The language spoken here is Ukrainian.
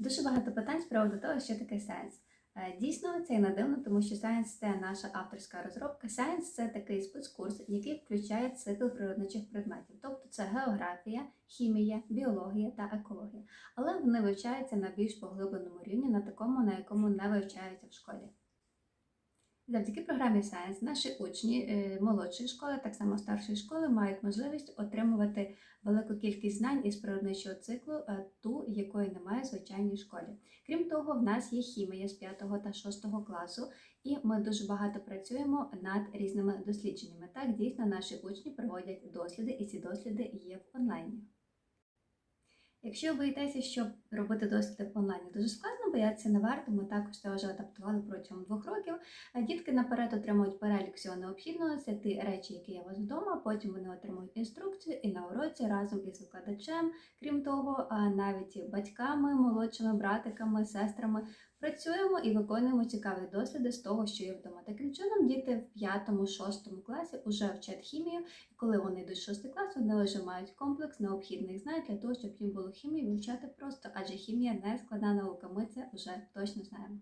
Дуже багато питань з приводу того, що таке Science. Е, Дійсно, це і не дивно, тому що Science – це наша авторська розробка. Science – це такий спецкурс, який включає цикл природничих предметів, тобто це географія, хімія, біологія та екологія. Але вони вивчаються на більш поглибленому рівні, на такому, на якому не вивчаються в школі. Завдяки програмі Science наші учні е, молодшої школи, так само старшої школи, мають можливість отримувати велику кількість знань із природничого циклу, е, ту, якої немає в звичайній школі. Крім того, в нас є хімія з 5 та 6 класу, і ми дуже багато працюємо над різними дослідженнями. Так, дійсно, наші учні проводять досліди, і ці досліди є в онлайні. Якщо боїтеся, що робити досліди в онлайні дуже складно, боятися не варто. Ми також це вже адаптували протягом двох років. Дітки наперед отримують перелік всього необхідного, це ті речі, які є у вас вдома. Потім вони отримують інструкцію і на уроці разом із викладачем. Крім того, навіть батьками, молодшими братиками, сестрами працюємо і виконуємо цікаві досліди з того, що є вдома. Таким чином, діти в п'ятому, шостому класі вже вчать хімію, і коли вони йдуть в шостий клас, вони вже мають комплекс необхідних знань для того, щоб їм було хімію вивчати просто, адже хімія не складна наука. Ми це вже точно знаємо.